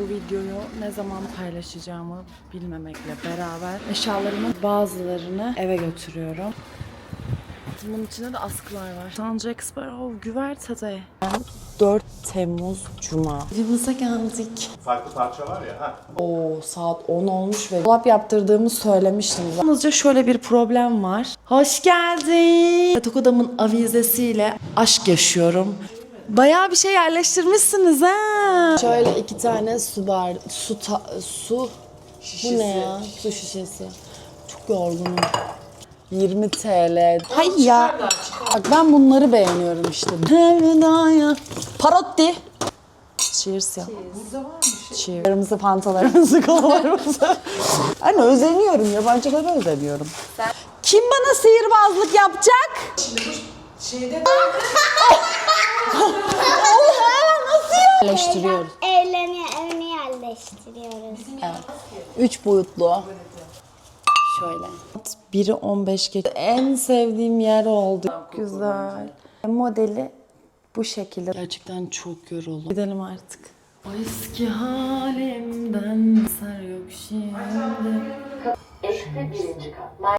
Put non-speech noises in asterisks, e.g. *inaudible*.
bu videoyu ne zaman paylaşacağımı bilmemekle beraber eşyalarımın bazılarını eve götürüyorum. Bunun içinde de askılar var. Sancak Sparrow Güverte'de. 4 Temmuz Cuma. Evimize geldik. Farklı parça var ya. Ha. Oo saat 10 olmuş ve dolap yaptırdığımı söylemiştim. Yalnızca şöyle bir problem var. Hoş geldin. Yatak odamın avizesiyle aşk yaşıyorum. Bayağı bir şey yerleştirmişsiniz ha. Şöyle iki tane su bar, su ta, su. Bu ne ya? Su şişesi. Çok yorgunum. 20 TL. Hay ya. Bak ben bunları beğeniyorum işte. Elvedaya. Parotti. Cheers ya. Cheers. Kırmızı pantalarımızı *laughs* kolalarımızı. Anne özeniyorum. Yabancılara özeniyorum. Kim bana sihirbazlık yapacak? *laughs* *laughs* Yerleştiriyoruz. Evlerini evini yerleştiriyoruz. Üç boyutlu. Şöyle. Biri 15 geç. En sevdiğim yer oldu. Güzel. Modeli bu şekilde. Gerçekten çok yoruldum. Gidelim artık. O eski halimden ser yok şimdi.